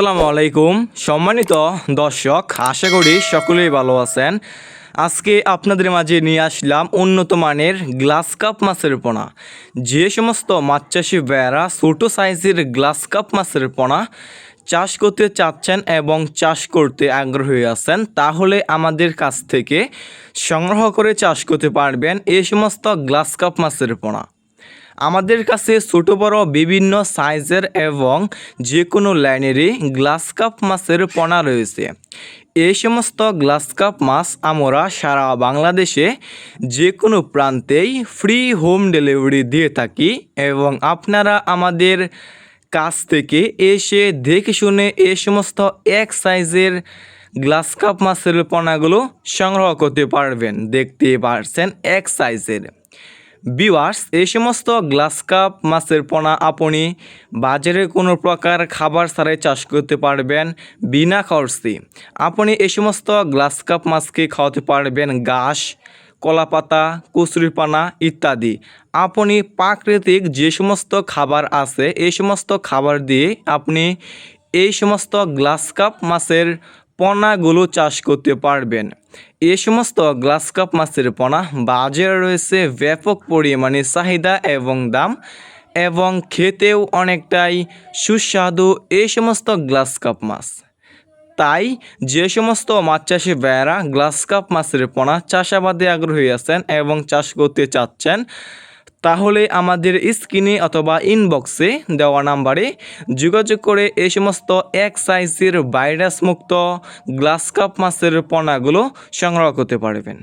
আসসালামু আলাইকুম। সম্মানিত দর্শক, আশা করি সকলেই ভালো আছেন। আজকে আপনাদের মাঝে নিয়ে আসলাম উন্নত মানের গ্লাস কাপ মাছের পোনা। যে সমস্ত মাছ চাষি বেড়া ছোটো সাইজের গ্লাস কাপ মাছের পোনা চাষ করতে চাচ্ছেন এবং চাষ করতে আগ্রহী আছেন, তাহলে আমাদের কাছ থেকে সংগ্রহ করে চাষ করতে পারবেন এই সমস্ত গ্লাস কাপ মাছের পোনা। আমাদের কাছে ছোট, বড়, বিভিন্ন সাইজের এবং যে কোনো লাইনেরই গ্লাস কাপ মাছের পোনা রয়েছে। এই সমস্ত গ্লাস কাপ মাছ আমরা সারা বাংলাদেশে যে কোনো প্রান্তেই ফ্রি হোম ডেলিভারি দিয়ে থাকি এবং আপনারা আমাদের কাছ থেকে এসে দেখে শুনে এই সমস্ত এক সাইজের গ্লাস কাপ মাছের পোনাগুলো সংগ্রহ করতে পারবেন। দেখতে পারছেন এক সাইজের। বিওয়ার্স এই সমস্ত গ্লাস কাপ, মাছের পোনা আপনি বাজারে কোনো প্রকার খাবার ছাড়াই চাষ করতে পারবেন বিনা খরচে। আপনি এই সমস্ত গ্লাস কাপ, মাছকে খাওয়াতে পারবেন ঘাস, কলাপাতা কচুরিপানা ইত্যাদি। আপনি প্রাকৃতিক যে সমস্ত খাবার আছে, এই সমস্ত খাবার দিয়ে আপনি এই সমস্ত গ্লাস কাপ, মাছের পোনাগুলো চাষ করতে পারবেন। এ সমস্ত গ্লাস কাপ মাছের পোনা বাজারে রয়েছে ব্যাপক পরিমাণে চাহিদা এবং দাম এবং খেতেও অনেকটাই সুস্বাদু এই সমস্ত গ্লাস কাপ মাছ। তাই যে সমস্ত মাছ চাষি ভাইয়েরা গ্লাস কাপ মাছের পোনা চাষাবাদে আগ্রহী আছেন এবং চাষ করতে চাচ্ছেন তাহলে আমাদের স্ক্রিনে অথবা ইনবক্সে দেওয়া নাম্বারে যোগাযোগ করে এই সমস্ত এক সাইজের ভাইরাস মুক্ত গ্লাস কাপ মাছের পোনাগুলো সংগ্রহ করতে পারবেন।